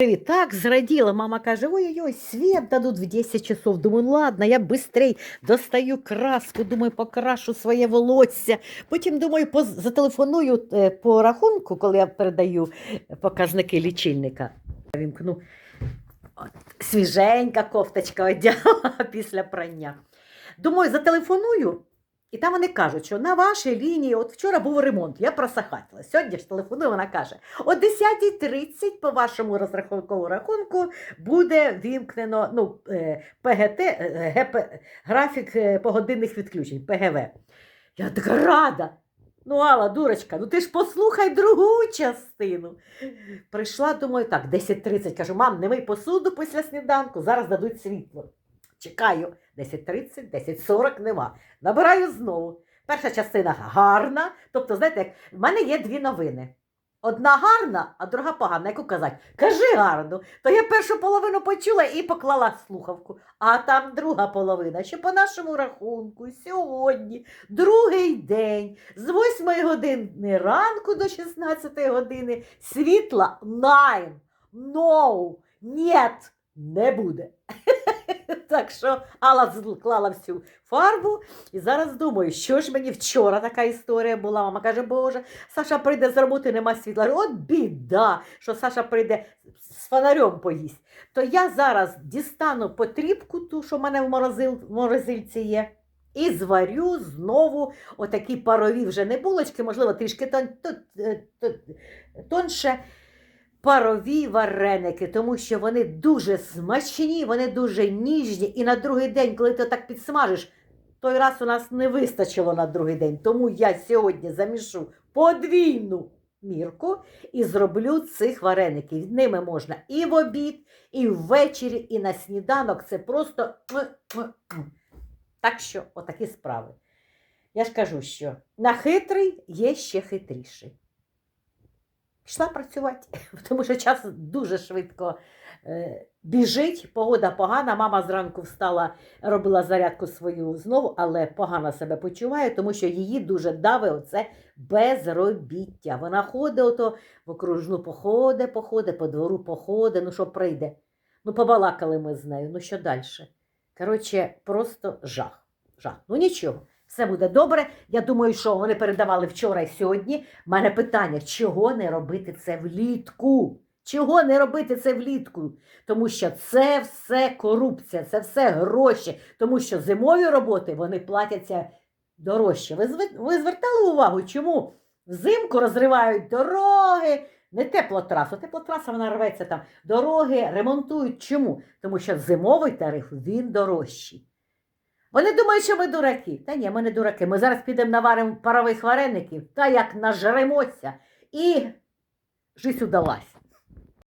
Привет. Так зраділа. Мама каже, ой-ой-ой, свет дадут в 10 часов. Думаю, ну ладно, я быстрей достаю краску, думаю, покрашу своє волосся. Потім, думаю, зателефоную е, по рахунку, коли я передаю показники лічильника. Я Вімкну. Свіженька кофточка одягла після прання. Думаю, зателефоную. І там вони кажуть, що на вашій лінії, от вчора був ремонт, я просахатила. Сьогодні ж телефоную, вона каже, о 10.30 по вашому розрахунковому рахунку буде вімкнено ну, е, ПГТ, е, ГП, графік е, погодинних відключень, ПГВ. Я така рада. Ну, Алла, дурочка, ну ти ж послухай другу частину. Прийшла, думаю, так, 10.30. Кажу, мам, не мий посуду після сніданку, зараз дадуть світло. Чекаю, 10.30, 10.40 нема. Набираю знову. Перша частина гарна. Тобто, знаєте, як в мене є дві новини. Одна гарна, а друга погана. Яку казати? Кажи гарно. То я першу половину почула і поклала слухавку. А там друга половина, що по нашому рахунку, сьогодні, другий день, з 8 години ранку до 16 години світла nine. No, нет, не буде. Так що Алла зклала всю фарбу і зараз думаю, що ж мені вчора така історія була. Мама каже, Боже, Саша прийде з роботи, нема світла. От біда, що Саша прийде з фонарем поїсть. То я зараз дістану потрібку, ту, що в мене в, морозил, в морозильці є. І зварю знову отакі парові вже не булочки, можливо, трішки тон, тон, тон, тонше парові вареники, тому що вони дуже смачні, вони дуже ніжні. І на другий день, коли ти так підсмажиш, той раз у нас не вистачило на другий день. Тому я сьогодні замішу подвійну мірку і зроблю цих вареників. Ними можна і в обід, і ввечері, і на сніданок. Це просто. Так що, отакі справи. Я ж кажу, що на хитрий є ще хитріший. Пішла працювати, тому що час дуже швидко е, біжить, погода погана. Мама зранку встала, робила зарядку свою знову, але погано себе почуває, тому що її дуже давить оце безробіття. Вона ходить ото в окружну походи, походи, по двору походи, ну що прийде. Ну, побалакали ми з нею, ну що далі? Коротше, просто жах. Жах. Ну нічого. Все буде добре. Я думаю, що вони передавали вчора і сьогодні. У мене питання: чого не робити це влітку? Чого не робити це влітку? Тому що це все корупція, це все гроші, тому що зимові роботи вони платяться дорожче. Ви, ви звертали увагу, чому взимку розривають дороги, не теплотрасу, теплотраса вона рветься там. Дороги ремонтують. Чому? Тому що зимовий тариф він дорожчий. Вони думають, що ми дураки. Та ні, ми не дураки. Ми зараз підемо наваримо парових вареників, та як нажремося, і жизнь удалась.